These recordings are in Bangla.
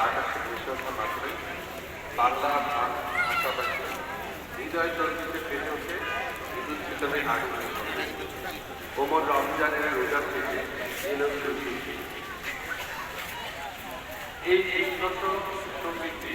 আকাশে বিশ্বত নাচবে বাংলা গান ভাষাভাষী হৃদয় চরিত্রে ফিরে ওঠে বিদ্যুৎ হয়ে আগুন কোমর রমজানের রোজা থেকে এই এই সমৃদ্ধি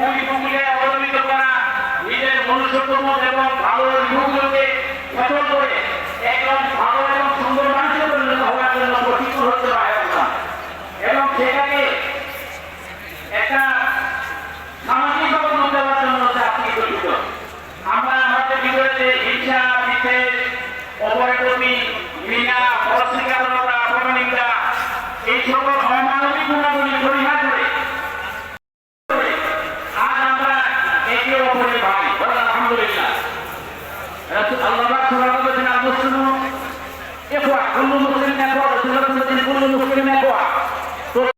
ভূমিকে অবলম্বিত করা, নিজের মনুষ্যত্ব এবং ভালো গুণগুলোকে ফসল করে একজন ভালো এবং সুন্দর মানুষের পরিণত হওয়ার জন্য প্রশিক্ষণ হতে পারে এবং সেটাকে একটা সামাজিক অবদান দেওয়ার জন্য চাকরি গঠিত। আমরা আমাদের বিগড়েতে হিংসা বিশেষ অপরের প্রতি